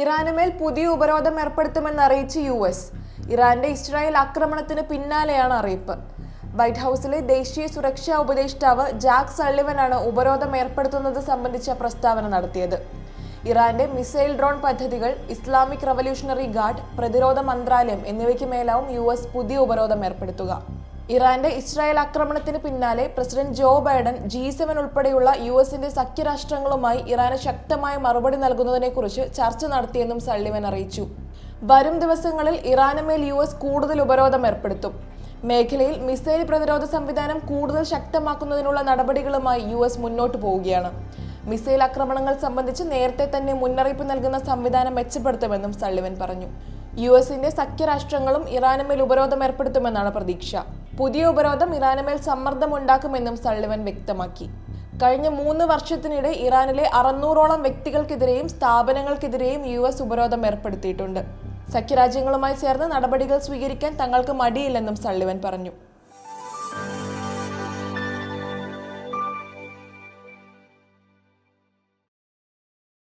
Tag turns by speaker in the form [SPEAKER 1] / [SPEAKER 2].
[SPEAKER 1] ഇറാനുമേൽ പുതിയ ഉപരോധം ഏർപ്പെടുത്തുമെന്ന് അറിയിച്ച് യു എസ്. ഇറാന്റെ ഇസ്രായേൽ ആക്രമണത്തിന് പിന്നാലെയാണ് അറിയിപ്പ്. വൈറ്റ് ഹൗസിലെ ദേശീയ സുരക്ഷാ ഉപദേഷ്ടാവ് ജാക്ക് സള്ളിവനാണ് ഉപരോധം ഏർപ്പെടുത്തുന്നത് സംബന്ധിച്ച പ്രസ്താവന നടത്തിയത്. ഇറാന്റെ മിസൈൽ ഡ്രോൺ പദ്ധതികൾ ഇസ്ലാമിക് റവല്യൂഷണറി ഗാർഡ് പ്രതിരോധ മന്ത്രാലയം എന്നിവയ്ക്ക് മേലാവും യു പുതിയ ഉപരോധം ഏർപ്പെടുത്തുക. ഇറാന്റെ ഇസ്രായേൽ ആക്രമണത്തിന് പിന്നാലെ president Joe Biden G seven ഉൾപ്പെടെയുള്ള യു എസിന്റെ സഖ്യരാഷ്ട്രങ്ങളുമായി ഇറാന് ശക്തമായ മറുപടി നൽകുന്നതിനെക്കുറിച്ച് ചർച്ച നടത്തിയെന്നും സള്ളിവൻ അറിയിച്ചു. വരും ദിവസങ്ങളിൽ ഇറാനുമേൽ യു എസ് കൂടുതൽ ഉപരോധം ഏർപ്പെടുത്തും. മേഖലയിൽ മിസൈൽ പ്രതിരോധ സംവിധാനം കൂടുതൽ ശക്തമാക്കുന്നതിനുള്ള നടപടികളുമായി യു എസ് മുന്നോട്ടു പോവുകയാണ്. മിസൈൽ ആക്രമണങ്ങൾ സംബന്ധിച്ച് നേരത്തെ തന്നെ മുന്നറിയിപ്പ് നൽകുന്ന സംവിധാനം മെച്ചപ്പെടുത്തുമെന്നും സള്ളിവൻ പറഞ്ഞു. യു എസിന്റെ സഖ്യരാഷ്ട്രങ്ങളും ഇറാനുമേൽ ഉപരോധം ഏർപ്പെടുത്തുമെന്നാണ് പ്രതീക്ഷ. പുതിയ ഉപരോധം ഇറാനുമേൽ സമ്മർദ്ദമുണ്ടാക്കുമെന്നും സള്ളിവൻ വ്യക്തമാക്കി. കഴിഞ്ഞ മൂന്ന് വർഷത്തിനിടെ ഇറാനിലെ അറുന്നൂറോളം വ്യക്തികൾക്കെതിരെയും സ്ഥാപനങ്ങൾക്കെതിരെയും യു എസ് ഉപരോധം ഏർപ്പെടുത്തിയിട്ടുണ്ട്. സഖ്യരാജ്യങ്ങളുമായി ചേർന്ന് നടപടികൾ സ്വീകരിക്കാൻ തങ്ങൾക്ക് മടിയില്ലെന്നും സള്ളിവൻ പറഞ്ഞു.